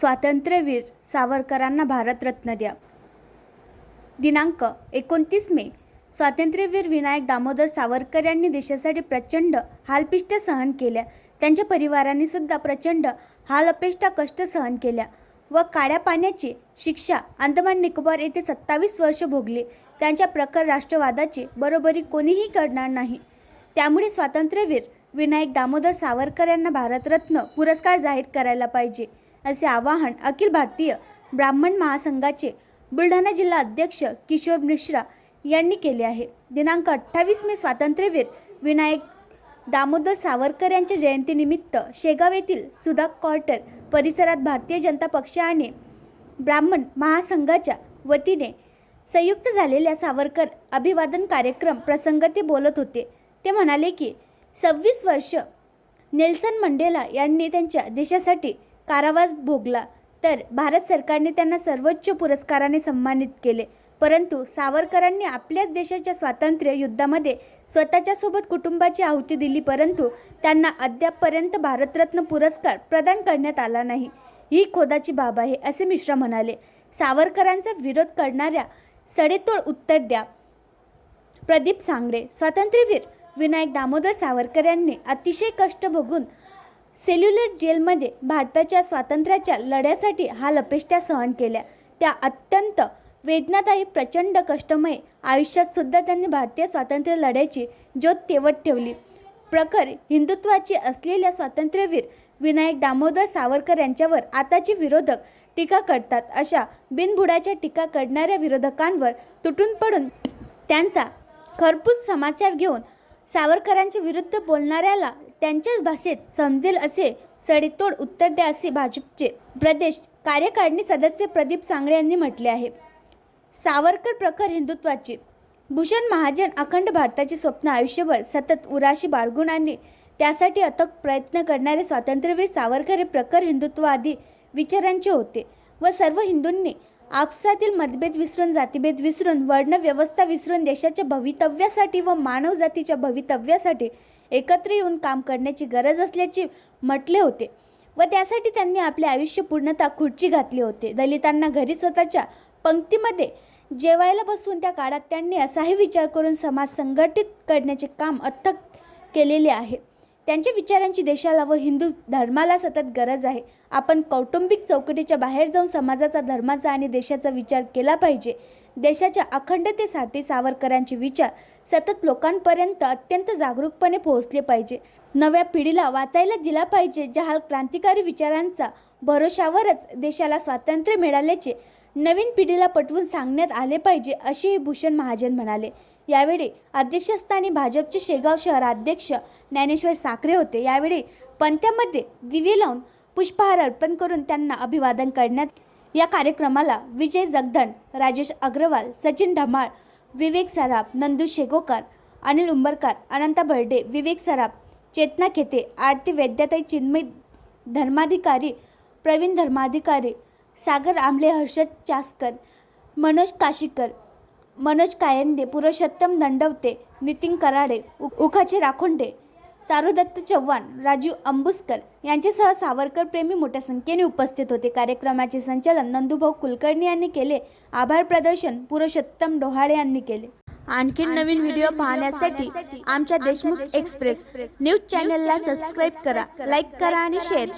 स्वातंत्र्यवीर सावरकरांना भारतरत्न द्या. दिनांक एकोणतीस मे स्वातंत्र्यवीर विनायक दामोदर सावरकर यांनी देशासाठी प्रचंड हालपिष्ट सहन केल्या. त्यांच्या परिवारांनी सुद्धा प्रचंड हालअपेष्टा कष्ट सहन केल्या व काळ्या पाण्याची शिक्षा अंदमान निकोबार येथे सत्तावीस वर्ष भोगली. त्यांच्या प्रखर राष्ट्रवादाची बरोबरी कोणीही करणार नाही. त्यामुळे स्वातंत्र्यवीर विनायक दामोदर सावरकर यांना भारतरत्न पुरस्कार जाहीर करायला पाहिजे. असे आवाहन अखिल भारतीय ब्राह्मण महासंघाचे बुलढाणा जिल्हा अध्यक्ष किशोर मिश्रा यांनी केले आहे. दिनांक अठ्ठावीस मे स्वातंत्र्यवीर विनायक दामोदर सावरकर यांच्या जयंतीनिमित्त शेगाव येथील सुधा क्वार्टर परिसरात भारतीय जनता पक्ष आणि ब्राह्मण महासंघाच्या वतीने संयुक्त झालेल्या सावरकर अभिवादन कार्यक्रम प्रसंग ते बोलत होते. ते म्हणाले की सव्वीस वर्ष नेल्सन मंडेला यांनी त्यांच्या देशासाठी कारावास भोगला. तर भारत सरकारने त्यांना सर्वोच्च पुरस्काराने सन्मानित केले. परंतु सावरकरांनी आपल्याच देशाच्या स्वातंत्र्य युद्धामध्ये स्वतःच्या सोबत कुटुंबाची आहुती दिली परंतु त्यांना अद्यापपर्यंत भारतरत्न पुरस्कार प्रदान करण्यात आला नाही. ही खोदाची बाब आहे असे मिश्रा म्हणाले. सावरकरांचा विरोध करणाऱ्या सडेतोड उत्तर द्या. प्रदीप सांगडे स्वातंत्र्यवीर विनायक दामोदर सावरकर यांनी अतिशय कष्ट भोगून सेल्युलर जेलमध्ये भारताच्या स्वातंत्र्याच्या लढ्यासाठी हा लपेष्ट्या सहन केल्या. त्या अत्यंत वेदनादायी प्रचंड कष्टमय आयुष्यातसुद्धा त्यांनी भारतीय स्वातंत्र्य लढ्याची ज्योत तेवत ठेवली. प्रखर हिंदुत्वाची असलेल्या स्वातंत्र्यवीर विनायक दामोदर सावरकर यांच्यावर आताचे विरोधक टीका करतात. अशा बिनबुडाच्या टीका करणाऱ्या विरोधकांवर तुटून पडून त्यांचा खरपूस समाचार घेऊन सावरकरांच्या विरुद्ध बोलणाऱ्याला त्यांच्याच भाषेत समजेल असे सडेतोड उत्तर द्या असे भाजपचे प्रदेश कार्यकारिणी सदस्य प्रदीप सांगळे यांनी म्हटले आहे. सावरकर प्रखर हिंदुत्वाचे. भूषण महाजन अखंड भारताचे स्वप्न आयुष्यभर सतत उराशी बाळगून आणि त्यासाठी अथक प्रयत्न करणारे स्वातंत्र्यवीर सावरकर हे प्रखर हिंदुत्ववादी विचारांचे होते व सर्व हिंदूंनी आपसातील मतभेद विसरून जातीभेद विसरून वर्णव्यवस्था विसरून देशाच्या भवितव्यासाठी व मानवजातीच्या भवितव्यासाठी एकत्र येऊन काम करण्याची गरज असल्याचे म्हटले होते व त्यासाठी त्यांनी आपले आयुष्य पूर्णतः खुर्ची घातली होते. दलितांना घरी स्वतःच्या पंक्तीमध्ये जेवायला बसून त्या काळात त्यांनी असाही विचार करून समाज संघटित करण्याचे काम अथक केलेले आहे. त्यांच्या विचारांची देशाला व हिंदू धर्माला सतत गरज आहे. आपण कौटुंबिक चौकटीच्या बाहेर जाऊन समाजाचा धर्माचा आणि देशाचा विचार केला पाहिजे. देशाच्या अखंडतेसाठी सावरकरांचे विचार सतत लोकांपर्यंत अत्यंत जागरूकपणे पोहोचले पाहिजे. नव्या पिढीला वाचायला दिला पाहिजे ज्या क्रांतिकारी विचारांचा भरोशावरच देशाला स्वातंत्र्य मिळाल्याचे नवीन पिढीला पटवून सांगण्यात आले पाहिजे असेही भूषण महाजन म्हणाले. यावेळी अध्यक्षस्थानी भाजपचे शेगाव शहराध्यक्ष ज्ञानेश्वर साखरे होते. यावेळी पंथ्यामध्ये दिवे लावून पुष्पहार अर्पण करून त्यांना अभिवादन करण्यात या कार्यक्रमाला विजय जगधन राजेश अग्रवाल सचिन ढमाळ विवेक सराफ नंदू शेगोकर अनिल उंबरकर अनंता बर्डे विवेक सराफ चेतना खेते आरती वैद्यताई चिन्मय धर्माधिकारी प्रवीण धर्माधिकारी सागर आंबले हर्षद चासकर मनोज काशीकर मनोज कायंदे पुरुषोत्तम दंडवते नितीन कराडे उ उखाचे राखोंडे चारुदत्त चव्हाण राजीव अंबुसकर यांच्यासह सावरकर प्रेमी मोठ्या संख्येने उपस्थित होते. कार्यक्रमाचे संचालन नंदुभाऊ कुलकर्णी यांनी केले. आभार प्रदर्शन पुरुषोत्तम डोहाळे यांनी केले. आणखी नवीन व्हिडिओ पाहण्यासाठी आमच्या देशमुख एक्सप्रेस न्यूज चॅनलला सबस्क्राईब करा लाईक करा आणि शेअर करा.